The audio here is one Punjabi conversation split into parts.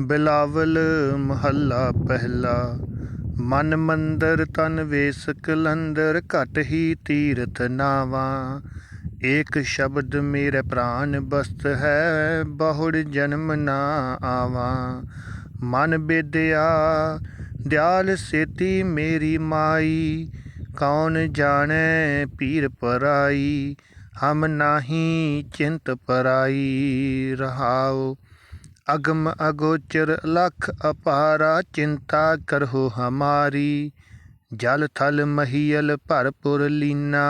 ਬਿਲਾਵਲ ਮਹੱਲਾ ਪਹਿਲਾ। ਮਨ ਮੰਦਰ ਤਨ ਵੇਸ ਕਲੰਦਰ, ਘਟ ਹੀ ਤੀਰਥ ਨਾਵਾ। ਏਕ ਸ਼ਬਦ ਮੇਰੇ ਪ੍ਰਾਨ ਬਸਤ ਹੈ, ਬਹੁੜ ਜਨਮ ਨਾ ਆਵਾ। ਮਨ ਬੇਦਿਆ, ਦਿਆਲ ਸੇਤੀ ਮੇਰੀ ਮਾਈ। ਕੌਣ ਜਾਣੈ ਪੀਰ ਪਰਾਈ? ਹਮ ਨਾਹੀ ਚਿੰਤ ਪਰਾਈ, ਰਹਾਉ। ਅਗਮ ਅਗੋਚਰ ਲਖ ਅਪਾਰਾ ਚਿੰਤਾ ਕਰਹੁ ਹਮਾਰੀ। ਜਲ ਥਲ ਮਹੀਲ ਭਰਪੁਰ ਲੀਨਾ।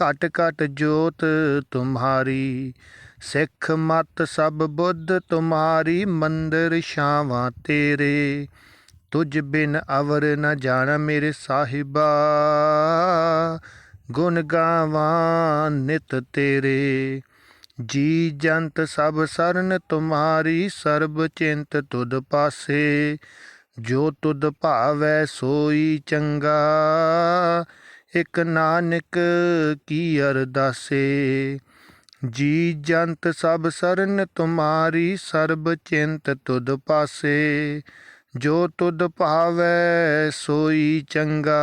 ਘਟ ਘਟ ਜੋਤ ਤੁਮਹਾਰੀ ਸਿੱਖ ਮਤ ਸਭ ਬੁੱਧ ਤੁਮਾਰੀ। ਮੰਦਰ ਸ਼ਾਵਾਂ ਤੇਰੇ। ਤੁਝ ਬਿਨ ਅਵਰ ਨ ਜਾਣਾ ਮੇਰੇ ਸਾਹਿਬਾ। ਗੁਣ ਗਾਵਾਂ ਨਿਤ ਤੇਰੇ। ਜੀ ਜੰਤ ਸਭ ਸਰਨ ਤੁਮਾਰੀ, ਸਰਬ ਚਿੰਤ ਤੁਧ ਪਾਸੇ। ਜੋ ਤੁਧ ਭਾਵੈ ਸੋਈ ਚੰਗਾ, ਇਕ ਨਾਨਕ ਕੀ ਅਰਦਾਸੇ। ਜੀ ਜੰਤ ਸਭ ਸਰਨ ਤੁਮਾਰੀ, ਸਰਬ ਚਿੰਤ ਤੁਧ ਪਾਸੇ। ਜੋ ਤੁਧ ਭਾਵੈ ਸੋਈ ਚੰਗਾ